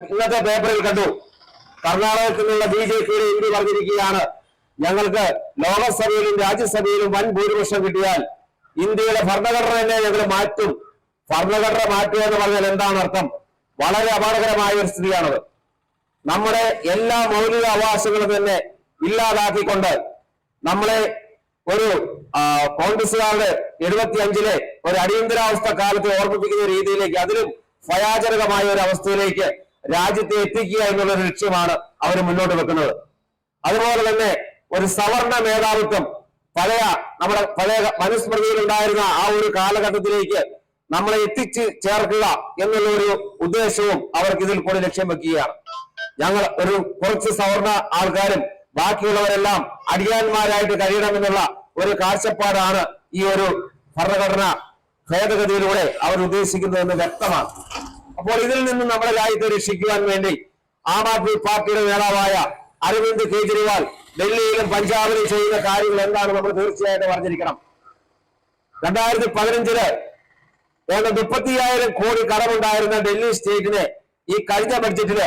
ഇന്നത്തെ പേപ്പറിൽ കണ്ടു. കർണാടകത്തിൽ നിന്നുള്ള ബി ജെ പിയുടെ എം പി പറഞ്ഞിരിക്കുകയാണ്. ഞങ്ങൾക്ക് ലോകസഭയിലും രാജ്യസഭയിലും വൻ ഭൂരിപക്ഷം കിട്ടിയാൽ ഇന്ത്യയുടെ ഭരണഘടന തന്നെ ഞങ്ങൾ മാറ്റും. ഭരണഘടന മാറ്റുക എന്ന് പറഞ്ഞാൽ എന്താണ് അർത്ഥം? വളരെ അപകടകരമായ ഒരു സ്ഥിതിയാണത്. നമ്മുടെ എല്ലാ മൗലിക അവകാശങ്ങളും തന്നെ ഇല്ലാതാക്കിക്കൊണ്ട് നമ്മളെ ഒരു കോൺഗ്രസുകാരുടെ എഴുപത്തി അഞ്ചിലെ ഒരു അടിയന്തരാവസ്ഥ കാലത്തെ ഓർമ്മിപ്പിക്കുന്ന രീതിയിലേക്ക് അതിലും ഭയാചരകമായ ഒരു അവസ്ഥയിലേക്ക് രാജ്യത്തെ എത്തിക്കുക എന്നുള്ള ലക്ഷ്യമാണ് അവർ മുന്നോട്ട് വെക്കുന്നത്. അതുപോലെ തന്നെ ഒരു സവർണ മേധാവിത്വം. പഴയ നമ്മുടെ പഴയ മനുസ്മൃതിയിൽ ഉണ്ടായിരുന്ന ആ ഒരു കാലഘട്ടത്തിലേക്ക് നമ്മളെ എത്തിച്ച് ചേർക്കുക എന്നുള്ള ഒരു ഉദ്ദേശവും അവർക്ക് ഇതിൽ കൂടി ലക്ഷ്യം വെക്കുകയാണ്. ഞങ്ങൾ ഒരു കുറച്ച് സവർണ ആൾക്കാരും ബാക്കിയുള്ളവരെല്ലാം അടിയാന്മാരായിട്ട് കഴിയണമെന്നുള്ള ഒരു കാഴ്ചപ്പാടാണ് ഈ ഒരു ഭരണഘടന ഭേദഗതിയിലൂടെ അവർ ഉദ്ദേശിക്കുന്നതെന്ന് വ്യക്തമാണ്. അപ്പോൾ ഇതിൽ നിന്ന് നമ്മുടെ രാജ്യത്തെ രക്ഷിക്കുവാൻ വേണ്ടി ആം ആദ്മി പാർട്ടിയുടെ നേതാവായ അരവിന്ദ് കെജ്രിവാൾ ഡൽഹിയിലും പഞ്ചാബിലും ചെയ്യുന്ന കാര്യങ്ങൾ എന്താണ് നമ്മൾ തീർച്ചയായിട്ടും അറിഞ്ഞിരിക്കണം. രണ്ടായിരത്തി പതിനഞ്ചിൽ ഏതാണ്ട് മുപ്പത്തിയായിരം കോടി കടമുണ്ടായിരുന്ന ഡൽഹി സ്റ്റേറ്റിനെ ഈ കഴിഞ്ഞ ബഡ്ജറ്റിൽ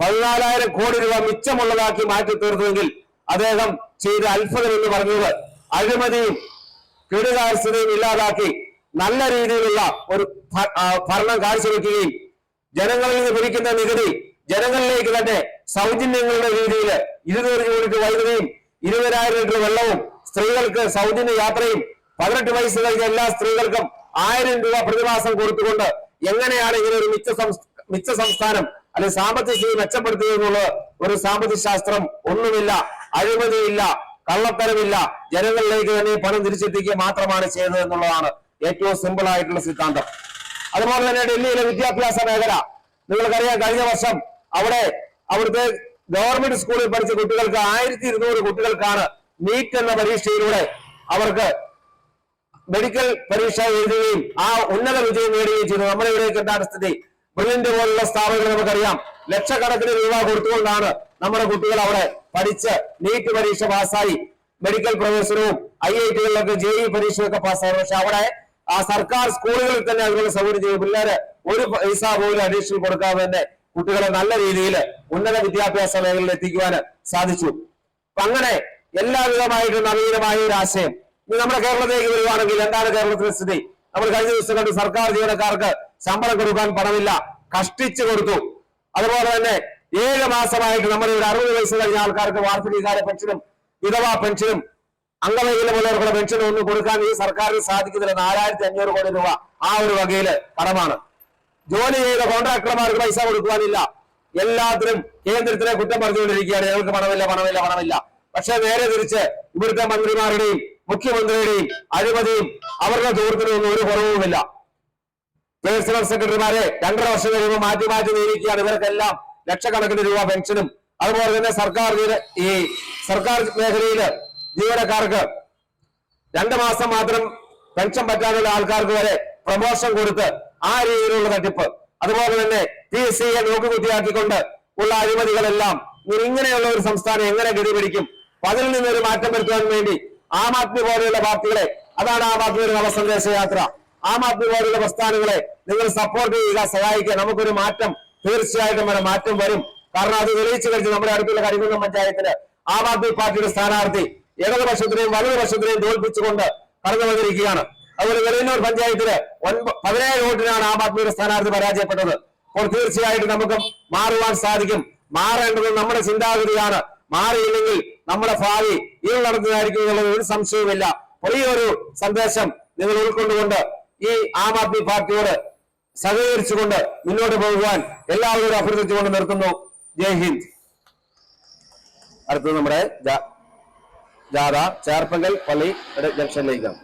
പതിനാലായിരം കോടി രൂപ മിച്ചമുള്ളതാക്കി മാറ്റി തീർത്തുവെങ്കിൽ അദ്ദേഹം ചെയ്ത അത്ഭുതം എന്ന് പറഞ്ഞത് അഴിമതിയും കീടുകാര്യസ്ഥതയും ഇല്ലാതാക്കി നല്ല രീതിയിലുള്ള ഒരു ഭരണം കാഴ്ചവെക്കുകയും ജനങ്ങളിൽ പിരിക്കുന്ന നികുതി ജനങ്ങളിലേക്ക് തന്നെ സൗജന്യങ്ങളുടെ രീതിയിൽ ഇരുന്നൂറ് യൂണിറ്റ് വൈദ്യുതിയും ഇരുപതിനായിരം ലിറ്റർ വെള്ളവും സ്ത്രീകൾക്ക് സൗജന്യ യാത്രയും പതിനെട്ട് വയസ്സ് കഴിഞ്ഞ എല്ലാ സ്ത്രീകൾക്കും ആയിരം രൂപ പ്രതിമാസം കൊടുത്തുകൊണ്ട് എങ്ങനെയാണ് ഇങ്ങനെ ഒരു മിച്ച മിച്ച സംസ്ഥാനം അല്ലെങ്കിൽ സാമ്പത്തിക സ്ഥിതി മെച്ചപ്പെടുത്തുക ഒരു സാമ്പത്തിക ശാസ്ത്രം ഒന്നുമില്ല അഴിമതിയില്ല കള്ളത്തരമില്ല. ജനങ്ങളിലേക്ക് തന്നെ പണം തിരിച്ചെത്തിക്കുക മാത്രമാണ് ചെയ്തത് എന്നുള്ളതാണ് ഏറ്റവും സിമ്പിൾ ആയിട്ടുള്ള സിദ്ധാന്തം. അതുപോലെ തന്നെ ഡൽഹിയിലെ വിദ്യാഭ്യാസ മേഖല. നിങ്ങൾക്കറിയാം കഴിഞ്ഞ വർഷം അവിടെ അവിടുത്തെ ഗവൺമെന്റ് സ്കൂളിൽ പഠിച്ച കുട്ടികൾക്ക് ആയിരത്തി ഇരുന്നൂറ് കുട്ടികൾക്കാണ് നീറ്റ് എന്ന പരീക്ഷയിലൂടെ അവർക്ക് മെഡിക്കൽ പരീക്ഷ എഴുതുകയും ആ ഉന്നത വിജയം നേടുകയും ചെയ്തു. നമ്മുടെ ഇവിടേക്ക് എന്താണ് സ്ഥിതി? ബ്രില്യന്റ് പോലുള്ള സ്ഥാപനങ്ങൾ നമുക്കറിയാം. ലക്ഷക്കണക്കിന് രൂപ കൊടുത്തുകൊണ്ടാണ് നമ്മുടെ കുട്ടികൾ അവിടെ പഠിച്ച് നീറ്റ് പരീക്ഷ പാസ്സായി. മെഡിക്കൽ പ്രവേശനവും ഐ ഐ ടികളിലൊക്കെ ജെ ഇ പരീക്ഷയൊക്കെ പാസ്സായി. പക്ഷെ അവിടെ ആ സർക്കാർ സ്കൂളുകളിൽ തന്നെ അതിനുള്ള സൗകര്യം ചെയ്യും. പിള്ളേര് ഒരു പൈസ പോലും അഡീഷണൽ കൊടുക്കാതെ തന്നെ കുട്ടികളെ നല്ല രീതിയിൽ ഉന്നത വിദ്യാഭ്യാസ മേഖലയിൽ എത്തിക്കുവാൻ സാധിച്ചു. അങ്ങനെ എല്ലാവിധമായിട്ട് നവീനമായ ഒരു ആശയം ഇനി നമ്മുടെ കേരളത്തിലേക്ക് വരുവാണെങ്കിൽ എന്താണ് കേരളത്തിലെ സ്ഥിതി? നമ്മൾ കഴിഞ്ഞ ദിവസം കണ്ടു സർക്കാർ ജീവനക്കാർക്ക് ശമ്പളം കൊടുക്കാൻ പണമില്ല കഷ്ടിച്ചു കൊടുത്തു. അതുപോലെ തന്നെ ഏഴ് മാസമായിട്ട് നമ്മുടെ ഒരു അറുപത് വയസ്സ് കഴിഞ്ഞ ആൾക്കാർക്ക് വാർഷികകാല പെൻഷനും വിധവാ പെൻഷനും അംഗവൈകല്യമുള്ളവർക്കുള്ള പെൻഷൻ ഒന്നും കൊടുക്കാൻ ഈ സർക്കാരിന് സാധിക്കുന്നില്ല. നാലായിരത്തി അഞ്ഞൂറ് കോടി രൂപ ആ ഒരു വകയിൽ കടമാണ് ജോലി ചെയ്ത കോൺട്രാക്ടർമാർക്ക് പൈസ കൊടുക്കുവാനില്ല. എല്ലാത്തിനും കേന്ദ്രത്തിനെ കുറ്റം പറഞ്ഞുകൊണ്ടിരിക്കുകയാണ്. ഞങ്ങൾക്ക് പണമില്ല പണമില്ല പണമില്ല. പക്ഷെ നേരെ തിരിച്ച് ഇവിടുത്തെ മന്ത്രിമാരുടെയും മുഖ്യമന്ത്രിയുടെയും അഴിമതിയും അവരുടെ ദൂരത്തിനൊന്നും ഒരു കുറവുമില്ല. പേഴ്സണൽ സെക്രട്ടറിമാരെ രണ്ടര വർഷം കഴിയുമ്പോൾ മാറ്റി മാറ്റി നിയമിക്കുകയാണ്. ഇവർക്കെല്ലാം ലക്ഷക്കണക്കിന് രൂപ പെൻഷനും അതുപോലെ തന്നെ സർക്കാർ ഈ സർക്കാർ മേഖലയിൽ ജീവനക്കാർക്ക് രണ്ട് മാസം മാത്രം പെൻഷൻ പറ്റാനുള്ള ആൾക്കാർക്ക് വരെ പ്രമോഷൻ കൊടുത്ത് ആ രീതിയിലുള്ള തട്ടിപ്പ്. അതുപോലെ തന്നെ പി എസ് സിയെ നോക്കുകുത്തിയാക്കിക്കൊണ്ട് ഉള്ള അഴിമതികളെല്ലാം ഇങ്ങനെയുള്ള ഒരു സംസ്ഥാനം എങ്ങനെ ഗതിപിടിക്കും? അപ്പൊ അതിൽ നിന്നൊരു മാറ്റം വരുത്തുവാൻ വേണ്ടി ആം ആദ്മി പോലെയുള്ള പാർട്ടികളെ അതാണ് ആം ആദ്മിയുടെ നവസന്ദേശ യാത്ര ആം ആദ്മി പോലെയുള്ള പ്രസ്ഥാനങ്ങളെ നിങ്ങൾ സപ്പോർട്ട് ചെയ്യുക സഹായിക്കുക. നമുക്കൊരു മാറ്റം തീർച്ചയായിട്ടും ഒരു മാറ്റം വരും. കാരണം അത് തെളിയിച്ചു കഴിഞ്ഞ് നമ്മുടെ അടുത്തുള്ള കരികുന്നം പഞ്ചായത്തിന് ആം ആദ്മി പാർട്ടിയുടെ സ്ഥാനാർത്ഥി ഇടതുപക്ഷത്തിനെയും വലതുപക്ഷത്തിനെയും തോൽപ്പിച്ചുകൊണ്ട് കടന്നു വന്നിരിക്കുകയാണ്. അതുപോലെ വെളിയന്നൂർ പഞ്ചായത്തിൽ പതിനേഴ് വോട്ടിനാണ് ആം ആദ്മിയുടെ സ്ഥാനാർത്ഥി പരാജയപ്പെട്ടത്. അപ്പോൾ തീർച്ചയായിട്ടും നമുക്ക് മാറുവാൻ സാധിക്കും. മാറേണ്ടത് നമ്മുടെ ചിന്താഗതിയാണ്. മാറിയില്ലെങ്കിൽ നമ്മുടെ ഭാവി ഇത് നടന്നതായിരിക്കും എന്നുള്ളത് ഒരു സംശയവുമില്ല. വലിയൊരു സന്ദേശം നിങ്ങൾ ഉൾക്കൊണ്ടുകൊണ്ട് ഈ ആം ആദ്മി പാർട്ടിയോട് സഹകരിച്ചുകൊണ്ട് മുന്നോട്ട് പോകുവാൻ എല്ലാവരോടും അഭ്യർത്ഥിച്ചുകൊണ്ട് നിർത്തുന്നു. ജയ് ഹിന്ദ്. അടുത്തത് നമ്മുടെ ജാഥ ചേർപ്പങ്കൽ പള്ളി ജംഗ്ഷനിലേക്കാണ്